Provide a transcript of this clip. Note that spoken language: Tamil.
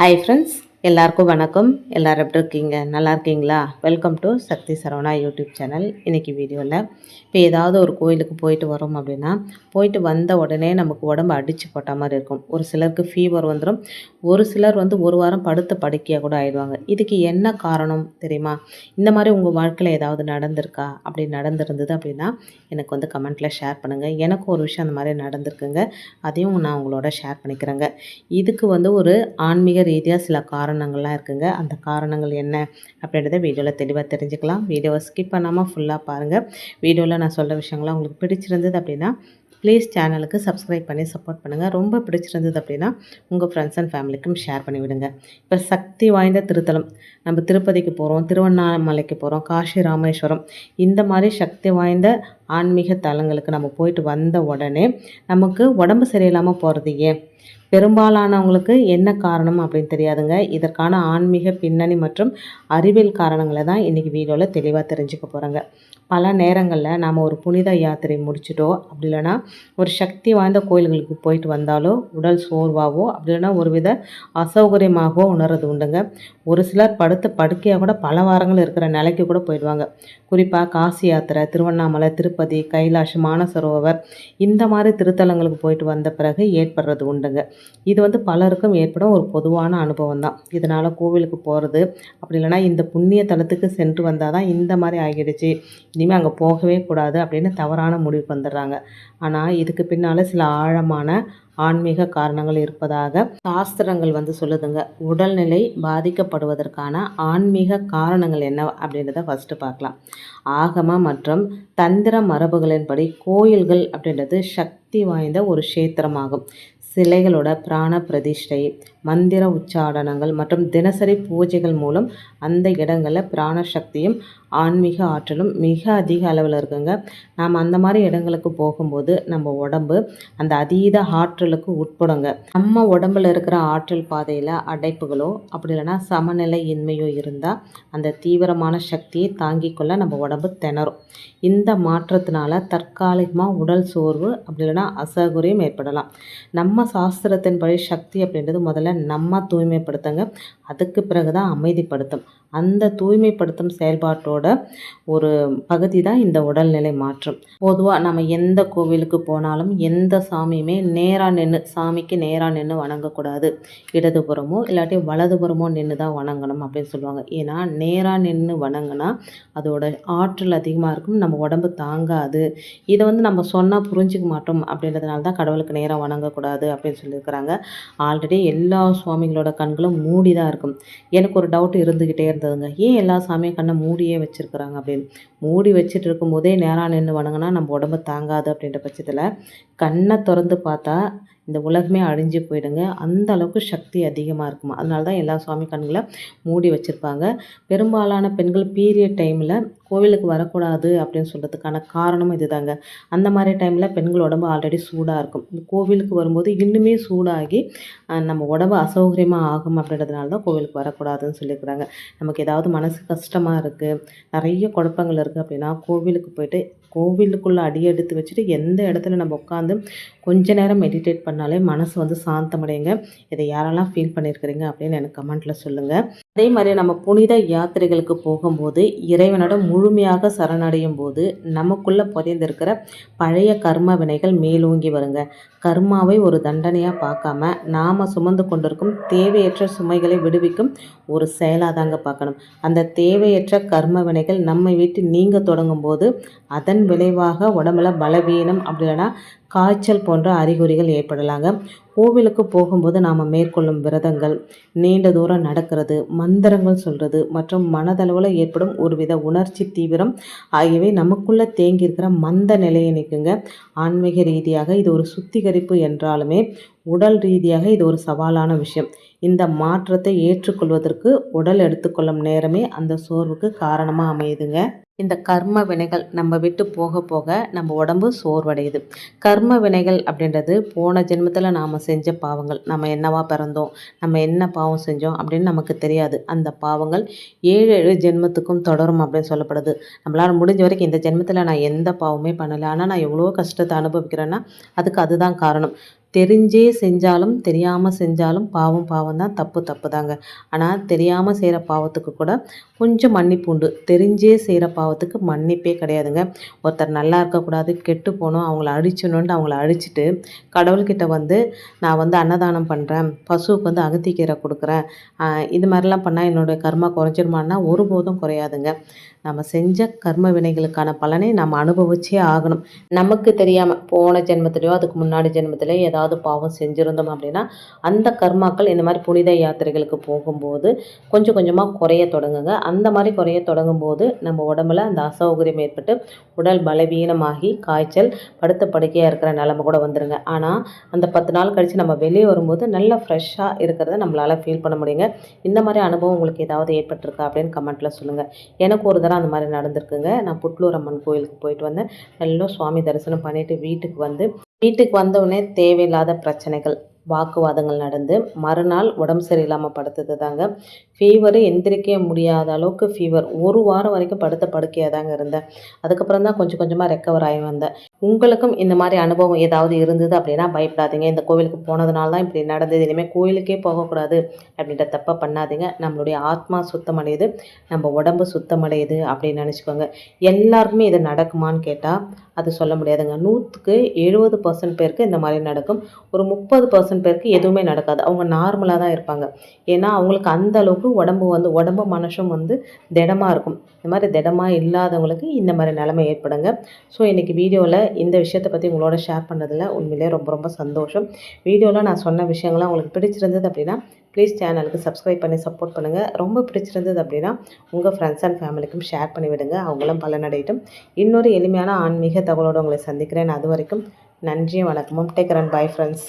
ஹாய் ஃப்ரெண்ட்ஸ் எல்லாருக்கும் வணக்கம். எல்லாரும் எப்படி இருக்கீங்க? நல்லா இருக்கீங்களா? Welcome to Sakthi Saravana YouTube channel. இன்றைக்கி வீடியோவில் இப்போ ஏதாவது ஒரு கோயிலுக்கு போயிட்டு வரோம் அப்படின்னா போயிட்டு வந்த உடனே நமக்கு உடம்பு அடித்து போட்ட மாதிரி இருக்கும். ஒரு சிலருக்கு ஃபீவர் வந்துடும் ஒரு சிலர் வந்து ஒரு வாரம் படுத்து படுக்கையாக கூட ஆயிடுவாங்க. இதுக்கு என்ன காரணம் தெரியுமா? இந்த மாதிரி உங்கள் வாழ்க்கையில் ஏதாவது நடந்திருக்கா? அப்படி நடந்திருந்தது அப்படின்னா எனக்கு வந்து கமெண்ட்டில் ஷேர் பண்ணுங்கள் எனக்கு ஒரு விஷயம் அந்த மாதிரி நடந்திருக்குங்க. அதையும் நான் உங்களோட ஷேர் பண்ணிக்கிறேங்க. இதுக்கு வந்து ஒரு ஆன்மீக ரீதியாக சில காரணம் காரணங்கள்லாம் இருக்குங்க. அந்த காரணங்கள் என்ன அப்படின்றத வீடியோவில் தெளிவாக தெரிஞ்சுக்கலாம். வீடியோவை ஸ்கிப் பண்ணாமல் ஃபுல்லாக பாருங்கள் வீடியோவில் நான் சொல்கிற விஷயங்கள்லாம் உங்களுக்கு பிடிச்சிருந்தது அப்படின்னா ப்ளீஸ் சேனலுக்கு சப்ஸ்கிரைப் பண்ணி சப்போர்ட் பண்ணுங்கள் ரொம்ப பிடிச்சிருந்தது அப்படின்னா உங்கள் ஃப்ரெண்ட்ஸ் அண்ட் ஃபேமிலிக்கும் ஷேர் பண்ணி விடுங்க. இப்போ சக்தி வாய்ந்த திருத்தலம். நம்ம திருப்பதிக்கு போகிறோம் திருவண்ணாமலைக்கு போகிறோம் காஷி ராமேஸ்வரம். இந்த மாதிரி சக்தி வாய்ந்த ஆன்மீக தலங்களுக்கு நம்ம போயிட்டு வந்த உடனே நமக்கு உடம்பு சரியில்லாமல் போகிறது ஏன்? பெரும்பாலானவங்களுக்கு என்ன காரணம் அப்படின்னு தெரியாதுங்க. இதற்கான ஆன்மீக பின்னணி மற்றும் அறிவியல் காரணங்களை தான் இன்றைக்கி வீடியோவில் தெளிவாக தெரிஞ்சுக்க போகிறோங்க பல நேரங்களில் நாம் ஒரு புனித யாத்திரை முடிச்சிட்டோ அப்படி இல்லைன்னா ஒரு சக்தி வாய்ந்த கோயில்களுக்கு போயிட்டு வந்தாலோ உடல் சோர்வாகவோ அப்படி இல்லைன்னா ஒரு வித அசௌகரியமாகவோ உணர்றது உண்டுங்க. ஒரு சிலர் படுத்த படுக்கையாக கூட பல வாரங்கள் இருக்கிற நிலைக்கு கூட போயிடுவாங்க. குறிப்பாக காசி யாத்திரை திருவண்ணாமலை திருப்பதி கைலாஷ் மானசரோவர் இந்த மாதிரி திருத்தலங்களுக்கு போயிட்டு வந்த பிறகு ஏற்படுறது உண்டுங்க. இது வந்து பலருக்கும் ஏற்படும் ஒரு பொதுவான அனுபவம் தான் இதனால் கோவிலுக்கு போகிறது அப்படி இல்லைனா இந்த புண்ணிய தலத்துக்கு சென்று வந்தால் தான் இந்த மாதிரி ஆகிடுச்சு. இனிமேல் அங்கே போகவே கூடாது அப்படின்னு தவறான முடிவுக்கு வந்துடுறாங்க. ஆனால் இதுக்கு பின்னால் சில ஆழமான ஆன்மீக காரணங்கள் இருப்பதாக சாஸ்திரங்கள் வந்து சொல்லுதுங்க. உடல்நிலை பாதிக்கப்படுவதற்கான ஆன்மீக காரணங்கள் என்ன அப்படின்றத ஃபஸ்ட்டு பார்க்கலாம். ஆகம மற்றும் தந்திர மரபுகளின்படி கோயில்கள் அப்படின்றது சக்தி வாய்ந்த ஒரு க்ஷேத்திரமாகும். சிலைகளோட பிராண பிரதிஷ்டை மந்திர உச்சாடனங்கள் மற்றும் தினசரி பூஜைகள் மூலம் அந்த இடங்களில் பிராண சக்தியும் ஆன்மீக ஆற்றலும் மிக அதிக அளவில் இருக்குங்க. நாம் அந்த மாதிரி இடங்களுக்கு போகும்போது நம்ம உடம்பு அந்த அதீத ஆற்றலுக்கு உட்படுங்க. நம்ம உடம்புல இருக்கிற ஆற்றல் பாதையில் அடைப்புகளோ அப்படி இல்லைன்னா சமநிலை இன்மையோ இருந்தால் அந்த தீவிரமான சக்தியை தாங்கிக் கொள்ள நம்ம உடம்பு திணறும். இந்த மாற்றத்தினால தற்காலிகமாக உடல் சோர்வு அப்படி இல்லைன்னா அசௌகரியம் ஏற்படலாம். நம்ம சாஸ்திரத்தின்படி சக்தி அப்படின்றது முதல்ல நம்ம தூய்மைப்படுத்துங்க. அதுக்கு பிறகு தான் அமைதிப்படுத்தும். அந்த தூய்மைப்படுத்தும் செயல்பாட்டோட ஒரு பகுதி தான் இந்த உடல்நிலை மாற்றம். பொதுவாக நம்ம எந்த கோவிலுக்கு போனாலும் எந்த சாமியுமே நேராக நின்று சாமிக்கு நேராக நின்று வணங்கக்கூடாது. இடதுபுறமோ இல்லாட்டி வலதுபுறமோ நின்று தான் வணங்கணும் அப்படின்னு சொல்லுவாங்க. ஏன்னா நேராக நின்று வணங்கினா அதோட ஆற்றல் அதிகமாக இருக்கும் நம்ம உடம்பு தாங்காது. இதை வந்து நம்ம சொன்னால் புரிஞ்சிக்க மாட்டோம் அப்படின்றதுனால தான் கடவுளுக்கு நேராக வணங்கக்கூடாது அப்படின்னு சொல்லியிருக்கிறாங்க. ஆல்ரெடி எல்லா சுவாமிகளோட கண்களும் மூடி தான் இருக்கும். எனக்கு ஒரு டவுட் இருந்துக்கிட்டே இருந்ததுங்க ஏன் எல்லா சாமியும் கண்ணை மூடியே வச்சுருக்குறாங்க அப்படின்னு மூடி வச்சுட்டு இருக்கும்போதே நேராக நின்று வணங்கினா நம்ம உடம்பு தாங்காது அப்படின்ற பட்சத்தில் கண்ணை திறந்து பார்த்தா இந்த உலகமே அழிஞ்சு போயிடுங்க. அந்த அளவுக்கு சக்தி அதிகமாக இருக்குமா? அதனால தான் எல்லா சுவாமி கண்களை மூடி வச்சுருப்பாங்க. பெரும்பாலான பெண்கள் பீரியட் டைமில் கோவிலுக்கு வரக்கூடாது அப்படின்னு சொல்கிறதுக்கான காரணமும் இது தாங்க அந்த மாதிரி டைமில் பெண்கள் உடம்பு ஆல்ரெடி சூடாக இருக்கும். கோவிலுக்கு வரும்போது இன்னுமே சூடாகி நம்ம உடம்பு அசௌகரியமாக ஆகும் அப்படின்றதுனால தான் கோவிலுக்கு வரக்கூடாதுன்னு சொல்லியிருக்கிறாங்க. நமக்கு ஏதாவது மனசு கஷ்டமாக இருக்குது நிறைய குழப்பங்கள் இருக்குது அப்படின்னா கோவிலுக்கு போயிட்டு கோவிலுக்குள்ளே அடி எடுத்து வச்சுட்டு எந்த இடத்துல நம்ம உட்காந்து கொஞ்ச நேரம் மெடிடேட் பண்ணாலே மனசு வந்து சாந்தமடையுங்க. இதை யாரெல்லாம் ஃபீல் பண்ணியிருக்கிறீங்க அப்படின்னு எனக்கு கமெண்ட்டில் சொல்லுங்கள் அதே மாதிரி நம்ம புனித யாத்திரைகளுக்கு போகும்போது இறைவனோட முழுமையாக சரணடையும் போது நமக்குள்ளே புதைந்திருக்கிற பழைய கர்ம வினைகள் மேலோங்கி வருங்க. கர்மாவை ஒரு தண்டனையாக பார்க்காம நாம் சுமந்து கொண்டிருக்கும் தேவையற்ற சுமைகளை விடுவிக்கும் ஒரு செயலாக தாங்க பார்க்கணும். அந்த தேவையற்ற கர்ம வினைகள் நம்மை விட்டு நீங்க தொடங்கும் போது அதன் விளைவாக உடம்புல பலவீனம் அப்படின்னா காய்ச்சல் போன்ற அறிகுறிகள் ஏற்படலாங்க. கோவிலுக்கு போகும்போது நாம் மேற்கொள்ளும் விரதங்கள் நீண்ட தூரம் நடக்கிறது மந்திரங்கள் சொல்கிறது மற்றும் மனதளவில் ஏற்படும் ஒருவித உணர்ச்சி தீவிரம் ஆகியவை நமக்குள்ளே தேங்கியிருக்கிற மந்த நிலையை நிற்குங்க ஆன்மீக ரீதியாக இது ஒரு சுத்திகரிப்பு என்றாலுமே உடல் ரீதியாக இது ஒரு சவாலான விஷயம். இந்த மாற்றத்தை ஏற்றுக்கொள்வதற்கு உடல் எடுத்துக்கொள்ளும் நேரமே அந்த சோர்வுக்கு காரணமாக அமையுதுங்க. இந்த கர்ம வினைகள் நம்ம விட்டு போக போக நம்ம உடம்பு சோர்வடையுது. கர்ம வினைகள் அப்படின்றது போன ஜென்மத்தில் நாம் செஞ்ச பாவங்கள். நம்ம என்னவா பிறந்தோம் நம்ம என்ன பாவம் செஞ்சோம் அப்படின்னு நமக்கு தெரியாது. அந்த பாவங்கள் ஏழு ஏழு ஜென்மத்துக்கும் தொடரும் அப்படின்னு சொல்லப்படுது. நம்மளால் முடிஞ்ச வரைக்கும் இந்த ஜென்மத்தில் நான் எந்த பாவமே பண்ணலை. ஆனால் நான் எவ்வளோ கஷ்டத்தை அனுபவிக்கிறேன்னா அதுக்கு அதுதான் காரணம். தெரிஞ்சே செஞ்சாலும் தெரியாமல் செஞ்சாலும் பாவம் பாவம் தான் தப்பு தப்பு தாங்க ஆனால் தெரியாமல் செய்கிற பாவத்துக்கு கூட கொஞ்சம் மன்னிப்பு உண்டு தெரிஞ்சே செய்கிற பாவத்துக்கு மன்னிப்பே கிடையாதுங்க. ஒருத்தர் நல்லா இருக்கக்கூடாது கெட்டு போகணும் அவங்கள அழிச்சணுன்ட்டு அவங்கள அழிச்சிட்டு கடவுள்கிட்ட வந்து நான் வந்து அன்னதானம் பண்ணுறேன் பசுவுக்கு வந்து அகத்திக்கீரை கொடுக்குறேன். இது மாதிரிலாம் பண்ணால் என்னுடைய கர்மா குறைஞ்சிருமான்னா ஒருபோதும் குறையாதுங்க. நம்ம செஞ்ச கர்ம வினைகளுக்கான பலனை நம்ம அனுபவிச்சே ஆகணும். நமக்கு தெரியாமல் போன ஜென்மத்திலையோ அதுக்கு முன்னாடி ஜென்மத்திலையோ ஏதாவது பாவம் செஞ்சுருந்தோம் அப்படின்னா அந்த கர்மாக்கள் இந்த மாதிரி புனித யாத்திரைகளுக்கு போகும்போது கொஞ்சம் கொஞ்சமாக குறைய தொடங்குங்க. அந்த மாதிரி குறைய தொடங்கும் போது நம்ம உடம்புல அந்த அசௌகரியம் ஏற்பட்டு உடல் பலவீனமாகி காய்ச்சல் படுத்த படுக்கையாக இருக்கிற நிலமை கூட வந்துடுங்க ஆனால் அந்த பத்து நாள் கழித்து நம்ம வெளியே வரும்போது நல்லா ஃப்ரெஷ்ஷாக இருக்கிறத நம்மளால் ஃபீல் பண்ண முடியுங்க. இந்த மாதிரி அனுபவம் உங்களுக்கு ஏதாவது ஏற்பட்டிருக்கா அப்படின்னு கமெண்ட்டில் சொல்லுங்கள் எனக்கு ஒரு தடவை அந்த மாதிரி நடந்திருக்குங்க. நான் புட்லூர் அம்மன் கோயிலுக்கு போயிட்டு வந்தேன். நல்லா சுவாமி தரிசனம் பண்ணிவிட்டு வீட்டுக்கு வந்து வீட்டுக்கு வந்தவுடனே தேவையில்லாத பிரச்சனைகள் வாக்குவாதங்கள் நடந்து மறுநாள் உடம்பு சரியில்லாமல் படுத்தது தாங்க ஃபீவரு எந்திரிக்க முடியாத அளவுக்கு ஃபீவர் ஒரு வாரம் வரைக்கும் படுத்த படுக்கையாக தாங்க இருந்தேன். அதுக்கப்புறம் தான் கொஞ்சம் கொஞ்சமாக ரெக்கவர் ஆகி வந்தேன். உங்களுக்கும் இந்த மாதிரி அனுபவம் ஏதாவது இருந்தது அப்படின்னா பயப்படாதீங்க. இந்த கோவிலுக்கு போனதுனால தான் இப்படி நடந்தது. இனிமேல் கோவிலுக்கே போகக்கூடாது அப்படின்ற தப்பை பண்ணாதீங்க. நம்மளுடைய ஆத்மா சுத்தமடையுது. நம்ம உடம்பு சுத்தமடையுது அப்படின்னு நினச்சிக்கோங்க. எல்லாருக்குமே இது நடக்குமான்னு கேட்டால் அது சொல்ல முடியாதுங்க. நூற்றுக்கு எழுபது பர்சன்ட் பேருக்கு இந்த மாதிரி நடக்கும். ஒரு முப்பது பர்சன்ட் பேருக்கு எதுவுமே நடக்காது. அவங்க நார்மலாக தான் இருப்பாங்க. ஏன்னா அவங்களுக்கு அந்த அளவுக்கு உடம்பு வந்து உடம்பு மனசும் வந்து திடமாக இருக்கும். இந்த மாதிரி திடமாக இல்லாதவங்களுக்கு இந்த மாதிரி நிலைமை ஏற்படுங்க. ஸோ இன்றைக்கி வீடியோவில் இந்த விஷயத்தை பற்றி உங்களோட ஷேர் பண்ணதில் உண்மையிலே ரொம்ப ரொம்ப சந்தோஷம். வீடியோவில் நான் சொன்ன விஷயங்கள்லாம் உங்களுக்கு பிடிச்சிருந்தது அப்படின்னா ப்ளீஸ் சேனலுக்கு சப்ஸ்கிரைப் பண்ணி சப்போர்ட் பண்ணுங்கள் ரொம்ப பிடிச்சிருந்தது அப்படின்னா உங்கள் ஃப்ரெண்ட்ஸ் அண்ட் ஃபேமிலிக்கும் ஷேர் பண்ணிவிடுங்க அவங்களும் பலனடையட்டும். இன்னொரு எளிமையான ஆன்மீக தகவலோடு உங்களை சந்திக்கிறேன். அது வரைக்கும் நன்றியும் வணக்கமும். Take run bye friends